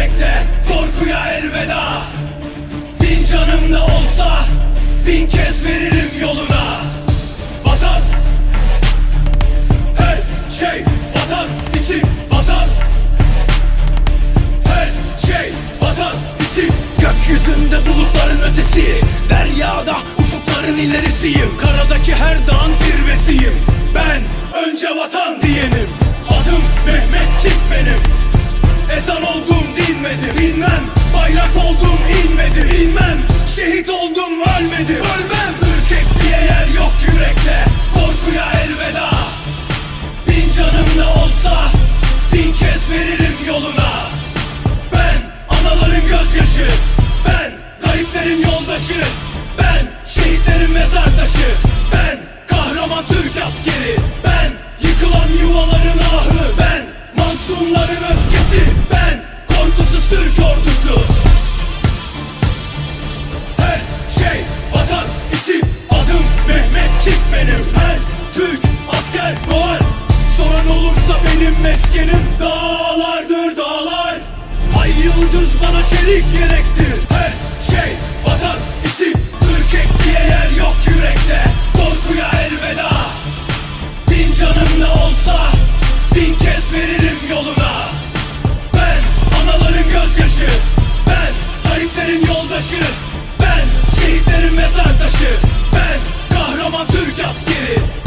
bekle korkuya elveda. Bin canım da olsa bin kez veririm yoluna. Vatan her şey vatan için vatan. Her şey vatan için. Gökyüzünde bulutların ötesi Deryada ufukların ilerisiyim. Karadaki her dağın zirvesiyim. Ben önce vatan diyenim. Dinmem bayrak oldum inmedim. İnmem. Şehit oldum ölmedim. Ölmem. Ürkekliğe yer yok yürekte. Korkuya elveda. Bin canım ne olsa bin kez veririm yoluna. Ben anaların gözyaşı. Ben gariplerin yoldaşı. Ben şehitlerin mezar taşı. Ben kahraman Türk askeri. Ben yıkılan yuvaların ahı. Ben mazlumların öfkesi. Ben bana çelik gerektir Her şey vatan için. Ürkekliğe yer yok yürekte. Korkuya elveda. Bin canım ne olsa Bin kez veririm yoluna. Ben anaların gözyaşı. Ben gariplerin yoldaşı. Ben şehitlerin mezar taşı. Ben kahraman Türk askeri